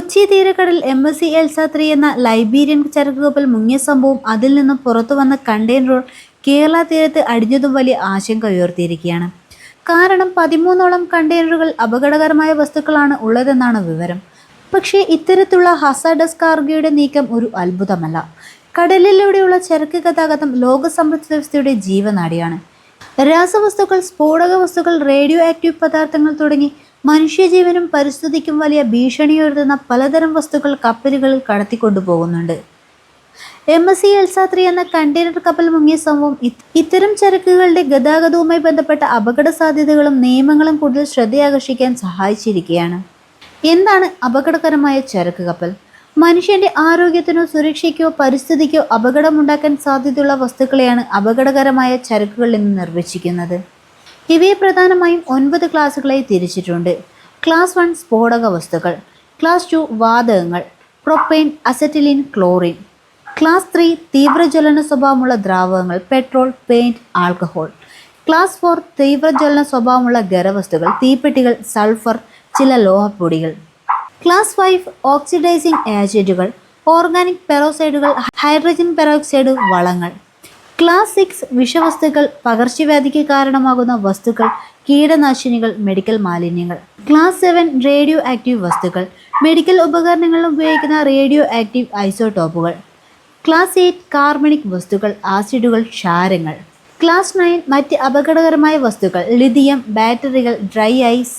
Kochi തീരക്കടൽ M S C Elsa three എന്ന Liberian ചരക്ക് കപ്പൽ മുങ്ങിയ സംഭവം അതിൽ നിന്നും പുറത്തു വന്ന കണ്ടെയ്നറുകൾ കേരള തീരത്ത് അടിഞ്ഞതും വലിയ ആശങ്ക ഉയർത്തിയിരിക്കുകയാണ്. കാരണം പതിമൂന്നോളം കണ്ടെയ്നറുകൾ അപകടകരമായ വസ്തുക്കളാണ് ഉള്ളതെന്നാണ് വിവരം. പക്ഷേ ഇത്തരത്തിലുള്ള ഹസാഡസ് കാർഗോയുടെ നീക്കം ഒരു അത്ഭുതമല്ല. കടലിലൂടെയുള്ള ചരക്ക് ഗതാഗതം ലോക സമ്പദ് വ്യവസ്ഥയുടെ ജീവനാടിയാണ്. രാസവസ്തുക്കൾ സ്ഫോടക വസ്തുക്കൾ റേഡിയോ ആക്റ്റീവ് പദാർത്ഥങ്ങൾ തുടങ്ങി മനുഷ്യജീവനും പരിസ്ഥിതിക്കും വലിയ ഭീഷണിയുയർത്തുന്ന പലതരം വസ്തുക്കൾ കപ്പലുകളിൽ കടത്തിക്കൊണ്ടുപോകുന്നുണ്ട്. M S C Elsa three എന്ന കണ്ടെയ്നർ കപ്പൽ മുങ്ങിയ സംഭവം ഇത്തരം ചരക്കുകളുടെ ഗതാഗതവുമായി ബന്ധപ്പെട്ട അപകട സാധ്യതകളും നിയമങ്ങളും കൂടുതൽ ശ്രദ്ധയാകർഷിക്കാൻ സഹായിച്ചിരിക്കുകയാണ്. എന്താണ് അപകടകരമായ ചരക്ക് കപ്പൽ? മനുഷ്യന്റെ ആരോഗ്യത്തിനോ സുരക്ഷയ്ക്കോ പരിസ്ഥിതിക്കോ അപകടമുണ്ടാക്കാൻ സാധ്യതയുള്ള വസ്തുക്കളെയാണ് അപകടകരമായ ചരക്കുകൾ എന്ന് നിർവചിക്കുന്നത് ഇവയെ പ്രധാനമായും ഒൻപത് ക്ലാസ്സുകളായി തിരിച്ചിട്ടുണ്ട്. ക്ലാസ് വൺ സ്ഫോടക വസ്തുക്കൾ. ക്ലാസ് ടു വാതകങ്ങൾ. Propane acetylene chlorine. Class three തീവ്രജ്വലന സ്വഭാവമുള്ള ദ്രാവകങ്ങൾ. Petrol paint alcohol. Class four തീവ്രജ്വലന സ്വഭാവമുള്ള ഖരവസ്തുക്കൾ. തീപ്പെട്ടികൾ സൾഫർ ചില ലോഹപ്പൊടികൾ. ക്ലാസ് ഫൈവ് ഓക്സിഡൈസിംഗ് ഏജന്റുകൾ ഓർഗാനിക് പെറോസൈഡുകൾ ഹൈഡ്രജൻ പെറോക്സൈഡ് വളങ്ങൾ. ക്ലാസ് സിക്സ് വിഷവസ്തുക്കൾ പകർച്ചവ്യാധിക്ക് കാരണമാകുന്ന വസ്തുക്കൾ കീടനാശിനികൾ മെഡിക്കൽ മാലിന്യങ്ങൾ. ക്ലാസ് സെവൻ റേഡിയോ ആക്റ്റീവ് വസ്തുക്കൾ മെഡിക്കൽ ഉപകരണങ്ങളിൽ ഉപയോഗിക്കുന്ന റേഡിയോ ആക്റ്റീവ് ഐസോടോപ്പുകൾ ക്ലാസ് എയ്റ്റ് കാർബണിക് വസ്തുക്കൾ ആസിഡുകൾ ക്ഷാരങ്ങൾ. ക്ലാസ് നയൻ മറ്റ് അപകടകരമായ വസ്തുക്കൾ ലിഥിയം ബാറ്ററികൾ ഡ്രൈ ഐസ്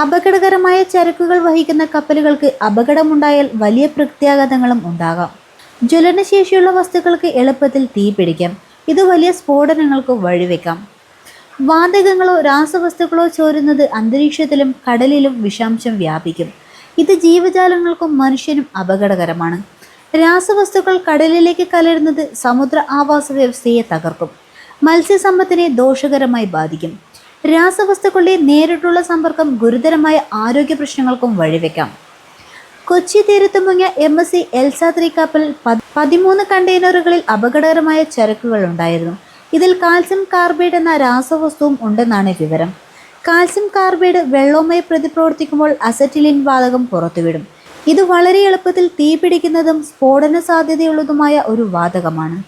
അപകടകരമായ ചരക്കുകൾ വഹിക്കുന്ന കപ്പലുകൾക്ക് അപകടമുണ്ടായാൽ വലിയ പ്രത്യാഘാതങ്ങളും ഉണ്ടാകാം. ജ്വലനശേഷിയുള്ള വസ്തുക്കൾക്ക് എളുപ്പത്തിൽ തീ പിടിക്കാം ഇത് വലിയ സ്ഫോടനങ്ങൾക്ക് വഴിവെക്കാം. വാതകങ്ങളോ രാസവസ്തുക്കളോ ചോരുന്നത് അന്തരീക്ഷത്തിലും കടലിലും വിഷാംശം വ്യാപിക്കും. ഇത് ജീവജാലങ്ങൾക്കും മനുഷ്യനും അപകടകരമാണ്. രാസവസ്തുക്കൾ കടലിലേക്ക് കലരുന്നത് സമുദ്ര ആവാസ വ്യവസ്ഥയെ തകർക്കും. മത്സ്യസമ്പത്തിനെ ദോഷകരമായി ബാധിക്കും. രാസവസ്തുക്കളുടെ നേരിട്ടുള്ള സമ്പർക്കം ഗുരുതരമായ ആരോഗ്യ പ്രശ്നങ്ങൾക്കും വഴിവെക്കാം. കൊച്ചി തീരത്ത് മുങ്ങിയ എം എസ് സി എൽസാത്രി കപ്പൽ പ- പതിമൂന്ന് കണ്ടെയ്നറുകളിൽ അപകടകരമായ ചരക്കുകൾ ഉണ്ടായിരുന്നു. ഇതിൽ കാൽസ്യം കാർബൈഡ് എന്ന രാസവസ്തുവും ഉണ്ടെന്നാണ് വിവരം. കാൽസ്യം കാർബൈഡ് വെള്ളവുമായി പ്രതിപ്രവർത്തിക്കുമ്പോൾ അസറ്റിലിൻ വാതകം പുറത്തുവിടും. ഇത് വളരെ എളുപ്പത്തിൽ തീപിടിക്കുന്നതും സ്ഫോടന സാധ്യതയുള്ളതുമായ ഒരു വാതകമാണ്.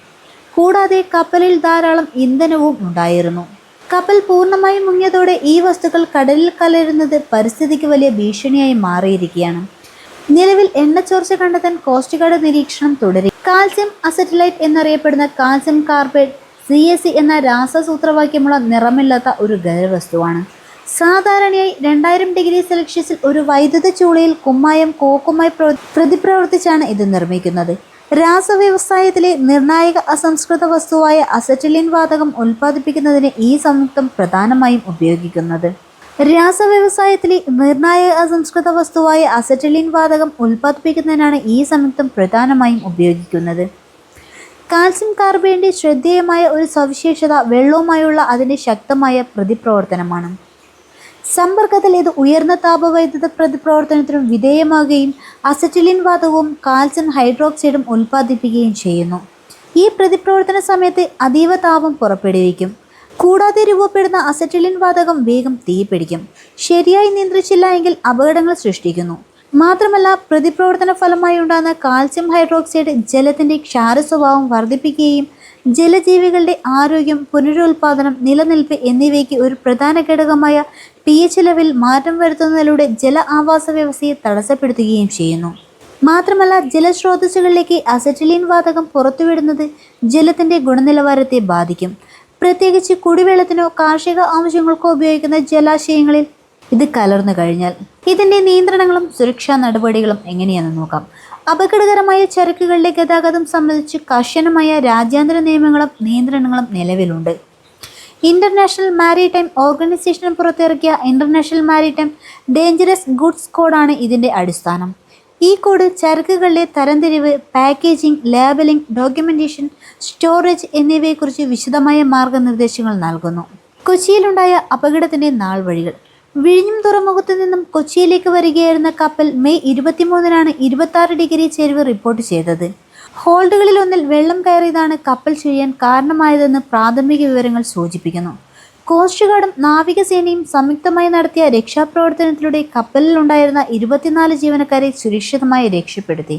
കൂടാതെ കപ്പലിൽ ധാരാളം ഇന്ധനവും ഉണ്ടായിരുന്നു. കപ്പൽ പൂർണമായും മുങ്ങിയതോടെ ഈ വസ്തുക്കൾ കടലിൽ കലരുന്നത് പരിസ്ഥിതിക്ക് വലിയ ഭീഷണിയായി മാറിയിരിക്കുകയാണ്. നിലവിൽ എണ്ണച്ചോർച്ച കണ്ടെത്താൻ കോസ്റ്റ് ഗാർഡ് നിരീക്ഷണം തുടരും. കാൽസ്യം അസറ്റലൈറ്റ് എന്നറിയപ്പെടുന്ന calcium carbide C S C എന്ന രാസസൂത്രവാക്യമുള്ള നിറമില്ലാത്ത ഒരു ഖരവസ്തുവാണ് സാധാരണയായി രണ്ടായിരം ഡിഗ്രി സെൽഷ്യസിൽ ഒരു വൈദ്യുത ചൂളയിൽ കുമ്മായം കോക്കുമായി പ്രതിപ്രവർത്തിച്ചാണ് ഇത് നിർമ്മിക്കുന്നത്. രാസവ്യവസായത്തിലെ നിർണായക അസംസ്കൃത വസ്തുവായ അസറ്റിലിൻ വാതകം ഉൽപ്പാദിപ്പിക്കുന്നതിന് ഈ സംയുക്തം പ്രധാനമായും ഉപയോഗിക്കുന്നത്. രാസവ്യവസായത്തിലെ നിർണായക അസംസ്കൃത വസ്തുവായ അസറ്റിലിൻ വാതകം ഉൽപ്പാദിപ്പിക്കുന്നതിനാണ് ഈ സംയുക്തം പ്രധാനമായും ഉപയോഗിക്കുന്നത്. കാൽസ്യം കാർബൈഡിന്റെ ശ്രദ്ധേയമായ ഒരു സവിശേഷത വെള്ളവുമായുള്ള അതിന്റെ ശക്തമായ പ്രതിപ്രവർത്തനമാണ്. സമ്പർക്കത്തിൽ ഇത് ഉയർന്ന താപവൈദ്യുത പ്രതിപ്രവർത്തനത്തിനും വിധേയമാകുകയും അസറ്റിലിൻ വാതകവും കാൽസ്യം ഹൈഡ്രോക്സൈഡും ഉൽപ്പാദിപ്പിക്കുകയും ചെയ്യുന്നു. ഈ പ്രതിപ്രവർത്തന സമയത്ത് അതീവ താപം പുറപ്പെടുവിക്കും. കൂടാതെ രൂപപ്പെടുന്ന അസറ്റിലിൻ വാതകം വേഗം തീപിടിക്കും ശരിയായി നിയന്ത്രിച്ചില്ല എങ്കിൽ അപകടങ്ങൾ സൃഷ്ടിക്കുന്നു. മാത്രമല്ല പ്രതിപ്രവർത്തന ഫലമായി ഉണ്ടാകുന്ന കാൽസ്യം ഹൈഡ്രോക്സൈഡ് ജലത്തിന്റെ ക്ഷാര സ്വഭാവം വർദ്ധിപ്പിക്കുകയും ജലജീവികളുടെ ആരോഗ്യം പുനരുൽപാദനം നിലനിൽപ്പ് എന്നിവയ്ക്ക് ഒരു പ്രധാന ഘടകമായ പി എച്ച് ലെവൽ മാറ്റം വരുത്തുന്നതിലൂടെ ജല ആവാസ വ്യവസ്ഥയെ തടസ്സപ്പെടുത്തുകയും ചെയ്യുന്നു. മാത്രമല്ല ജലസ്രോതസ്സുകളിലേക്ക് അസറ്റിലിൻ വാതകം പുറത്തുവിടുന്നത് ജലത്തിന്റെ ഗുണനിലവാരത്തെ ബാധിക്കും. പ്രത്യേകിച്ച് കുടിവെള്ളത്തിനോ കാർഷിക ആവശ്യങ്ങൾക്കോ ഉപയോഗിക്കുന്ന ജലാശയങ്ങളിൽ ഇത് കലർന്നു കഴിഞ്ഞാൽ ഇതിന്റെ നിയന്ത്രണങ്ങളും സുരക്ഷാ നടപടികളും എങ്ങനെയാണെന്ന് നോക്കാം. അപകടകരമായ ചരക്കുകളുടെ ഗതാഗതം സംബന്ധിച്ച് കർശനമായ രാജ്യാന്തര നിയമങ്ങളും നിയന്ത്രണങ്ങളും നിലവിലുണ്ട്. ഇന്റർനാഷണൽ മാരിടൈം ഓർഗനൈസേഷൻ പുറത്തിറക്കിയ ഇന്റർനാഷണൽ മാരിടൈം ഡേഞ്ചറസ് ഗുഡ്സ് കോഡാണ് ഇതിന്റെ അടിസ്ഥാനം. ഈ കോഡ് ചരക്കുകളുടെ തരംതിരിവ് പാക്കേജിംഗ് ലേബലിംഗ് ഡോക്യുമെന്റേഷൻ സ്റ്റോറേജ് എന്നിവയെക്കുറിച്ച് വിശദമായ മാർഗനിർദ്ദേശങ്ങൾ നൽകുന്നു. കൊച്ചിയിലുണ്ടായ അപകടത്തിന്റെ നാൾ വഴികൾ. വിഴിഞ്ഞം തുറമുഖത്തു നിന്നും കൊച്ചിയിലേക്ക് വരികയായിരുന്ന കപ്പൽ മെയ് ഇരുപത്തിമൂന്നിനാണ് ഇരുപത്തി ഡിഗ്രി ചെരിവ് റിപ്പോർട്ട് ചെയ്തത്. ഹോൾഡുകളിലൊന്നിൽ വെള്ളം കയറിയതാണ് കപ്പൽ ചെയ്യാൻ കാരണമായതെന്ന് പ്രാഥമിക വിവരങ്ങൾ സൂചിപ്പിക്കുന്നു. കോസ്റ്റ് ഗാർഡും നാവികസേനയും സംയുക്തമായി നടത്തിയ രക്ഷാപ്രവർത്തനത്തിലൂടെ കപ്പലിലുണ്ടായിരുന്ന ഇരുപത്തിനാല് ജീവനക്കാരെ സുരക്ഷിതമായി രക്ഷപ്പെടുത്തി.